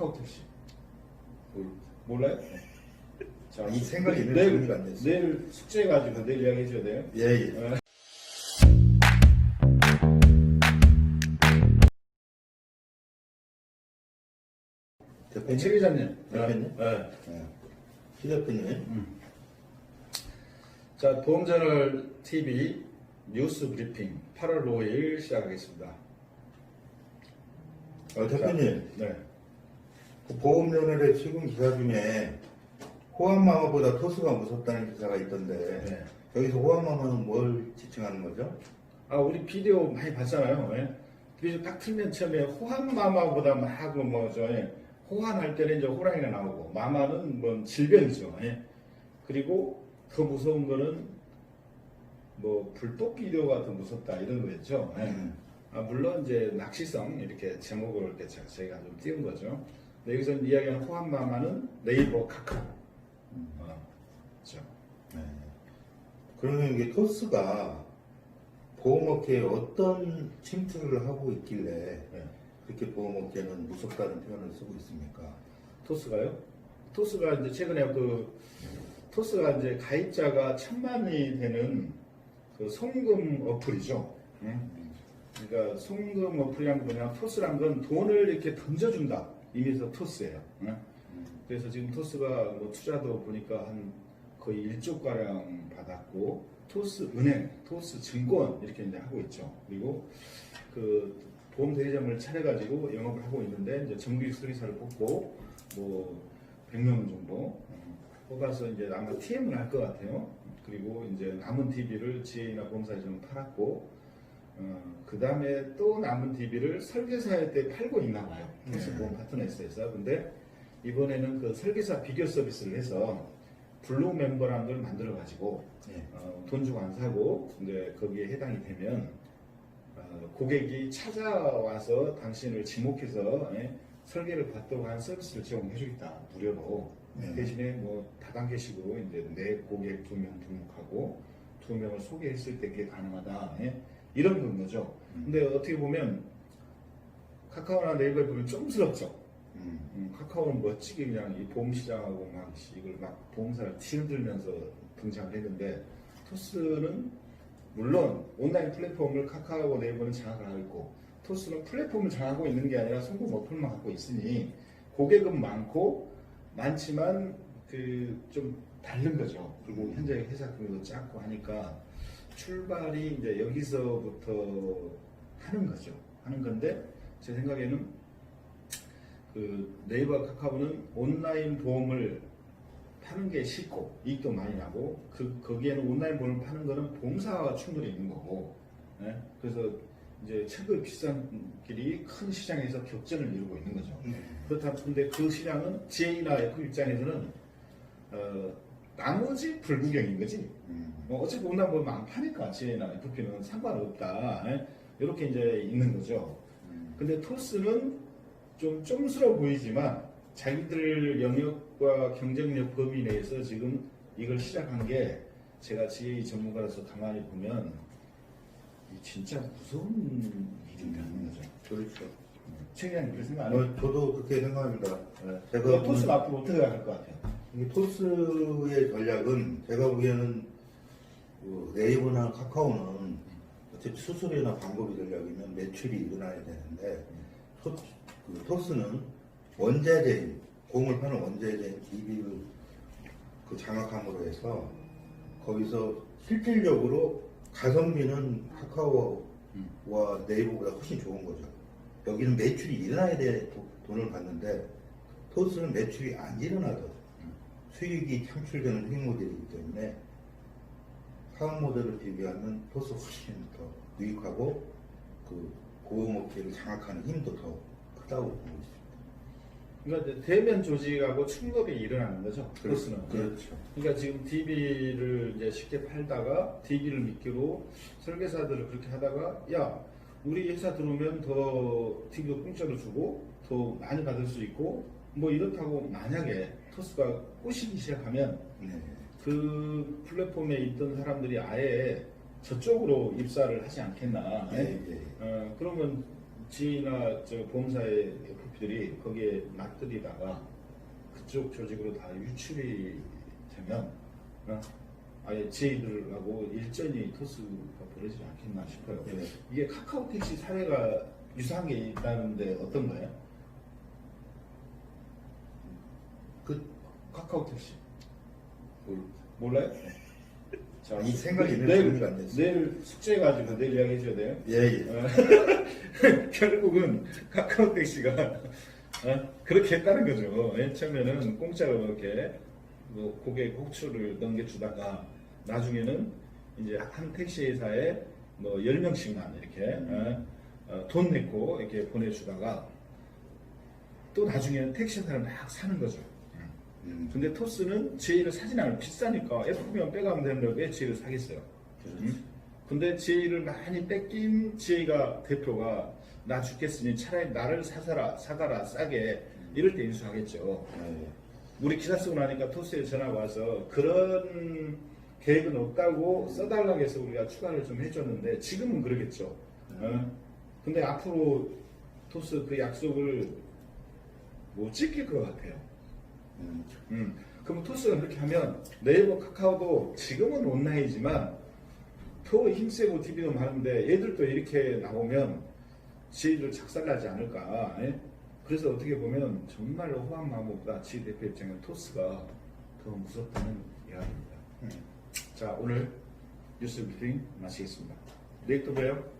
카카오 택시 뭐, 몰라요? 자, 이 생각이 있는 내일 준비가 안 됐어요. 내일 숙제 가지고 내일 이야기 해 줘야 돼요. 예, 예. 어. 최 대표님? 기자님. 대표님? 네. 예. 시 대표님. 음. 자, 보험저널 TV 뉴스 브리핑 8월 5일 시작하겠습니다. 어, 대표님, 네. 그 보험연합의 최근 기사 중에 호암마마보다 토스가 무섭다는 기사가 있던데 네. 여기서 호암마마는 뭘 지칭하는 거죠? 아, 우리 비디오 많이 봤잖아요. 예? 비디오 딱 틀면 처음에 호환마마보다 하고 뭐죠. 예? 호환할 때는 이제 호랑이가 나오고 마마는 뭐 질병이죠. 예? 그리고 더 무서운 거는 뭐 불독 비디오가 더 무섭다 이런 거였죠. 예? 음. 아, 물론 이제 낚시성 이렇게 제목을 이렇게 자- 저희가 좀 띄운 거죠. 근데 여기서 이야기하는 호환마마는 네이버 카카오. 어, 그렇죠. 네. 그러면 이게 토스가 보험업계에 어떤 침투를 하고 있길래 네. 그렇게 보험업계는 무섭다는 표현을 쓰고 있습니까? 토스가요? 토스가 이제 최근에 그 토스가 이제 가입자가 천만이 되는 그 송금 어플이죠. 응? 그러니까 송금 어플이란 게 뭐냐? 토스란 건 돈을 이렇게 던져준다. 이게서 토스예요. 응? 그래서 지금 토스가 뭐 투자도 보니까 한 거의 1조 가량 받았고 토스 은행, 토스 증권 이렇게 이제 하고 있죠. 그리고 그 보험 대리점을 차려가지고 영업을 하고 있는데 이제 정규직 설계사를 뽑고 뭐 100명 정도 음, 뽑아서 이제 아마 TM을 할 것 같아요. 그리고 이제 남은 TV를 지혜나 보험사에 좀 팔았고 그 다음에 또 남은 TV를 설계사에 때 팔고 있나 봐요. 토스 네. 보험 파트너스에서. 근데 이번에는 그 설계사 비교 서비스를 해서 블루 멤버라는 걸 만들어 가지고 네. 어, 돈 주고 안 사고 근데 거기에 해당이 되면 어, 고객이 찾아와서 당신을 지목해서 예, 설계를 받도록 한 서비스를 제공해 주겠다 무료로 네. 대신에 뭐 다단계식으로 이제 내 고객 두 명 등록하고 두 명을 소개했을 때 그게 가능하다 예? 이런 건 거죠. 근데 어떻게 보면 카카오나 네이버에 보면 좀스럽죠. 음. 음, 카카오는 멋지게 그냥 이 보험 시장하고 막 이걸 막 보험사를 치어들면서 등장을 했는데 토스는 물론 온라인 플랫폼을 카카오 네이버는 장악을 하고 있고 토스는 플랫폼을 장악하고 있는 게 아니라 송금 어플만 갖고 있으니 고객은 많고 많지만 그 좀 다른 거죠. 그리고 현재 회사 규모도 작고 하니까 출발이 이제 여기서부터 하는 거죠. 하는 건데 제 생각에는 그 네이버 카카오는 온라인 보험을 파는 게 쉽고 이익도 많이 나고 그 거기에는 온라인 보험을 파는 거는 보험사와 충돌이 있는 거고 예? 그래서 이제 최고 비싼 길이 큰 시장에서 격전을 이루고 있는 거죠. 네. 그렇다 근데 그 시장은 GA나 애플 입장에서는 어, 나머지 불구경인 거지. 음. 뭐 어차피 온라인 보험 안 파니까 GA나 FP는 상관없다. 예? 이렇게 이제 있는 거죠. 음. 근데 토스는 좀 좀스러워 보이지만 자기들 영역과 경쟁력 범위 내에서 지금 이걸 시작한 게 제가 GA 전문가로서 가만히 보면 이 진짜 무서운 일이라는 거죠. 그렇죠. 최근에 그렇게 생각 안 해요? 어, 저도 그렇게 생각합니다. 네. 제가 그 토스 앞으로 어떻게 갈것 같아요? 이 토스의 전략은 제가 보기에는 그 네이버나 카카오는 어차피 수수료나 광고비 전략이면 매출이 일어나야 되는데 토, 그 토스는 원자재인 공을 파는 원자재인 DB를 그 장악함으로 해서 거기서 실질적으로 가성비는 카카오와 네이버보다 훨씬 좋은 거죠. 여기는 매출이 일어나야 돼 도- 돈을 받는데 토스는 매출이 안 일어나도 수익이 창출되는 수익 모델이기 때문에 사업 모델을 비교하면 토스 훨씬 더 유익하고 그 보험업계를 장악하는 힘도 더 크다고 보고 있습니다. 그러니까 이제 대면 조직하고 충돌이 일어나는 거죠. 토스는. 그렇죠. 그러니까 지금 DB를 이제 쉽게 팔다가 DB를 미끼로 설계사들을 그렇게 하다가 야 우리 회사 들어오면 더 DB도 공짜로 주고 더 많이 받을 수 있고 뭐 이렇다고 만약에 토스가 꼬시기 시작하면 네. 그 플랫폼에 있던 사람들이 아예 저쪽으로 입사를 하지 않겠나. 예, 예. 어, 그러면 지나 저 보험사의 FP들이 거기에 놔들이다가 그쪽 조직으로 다 유출이 되면 어? 아예 지들하고 일전이 토스가 벌어지지 않겠나 싶어요. 네. 이게 카카오 택시 사례가 유사한 게 있다는데 어떤 거예요? 그 카카오 택시 뭘, 몰라요? 자, 이 생각이 내일, 내일 안 됐어요. 내일 숙제 가지고 내일 이야기 해 줘야 돼요. 예, 예. 어, 결국은 카카오 택시가 어, 그렇게 했다는 거죠. 맨 처음에는 공짜로 이렇게 뭐 고객 호출을 넘겨주다가 나중에는 이제 한 택시 회사에 뭐 10명씩만 이렇게 어, 어, 돈 내고 이렇게 보내주다가 또 나중에는 택시 회사를 막 사는 거죠. 음, 근데 토스는 제의를 사진 않으면 비싸니까 F면 빼가면 되는데 왜 제의를 사겠어요? 응? 근데 제의를 많이 뺏긴 제의가 대표가 나 죽겠으니 차라리 나를 사사라 사가라 싸게 이럴 때 인수하겠죠. 예, 예. 우리 기사 쓰고 나니까 토스에 전화가 와서 그런 계획은 없다고 써달라고 해서 우리가 추가를 좀 해줬는데 지금은 그러겠죠. 어? 근데 앞으로 토스 그 약속을 못 지킬 것 같아요. 음, 음, 그럼 토스가 그렇게 하면 네이버 카카오도 지금은 온라인이지만 더 힘세고 TV도 많은데 얘들도 이렇게 나오면 지위를 작살나지 않을까 예? 그래서 어떻게 보면 정말로 호환 마모보다 지 대표 입장에 토스가 더 무섭다는 이야기입니다 음. 자 오늘 뉴스 브리핑 마치겠습니다 내일 또 봬요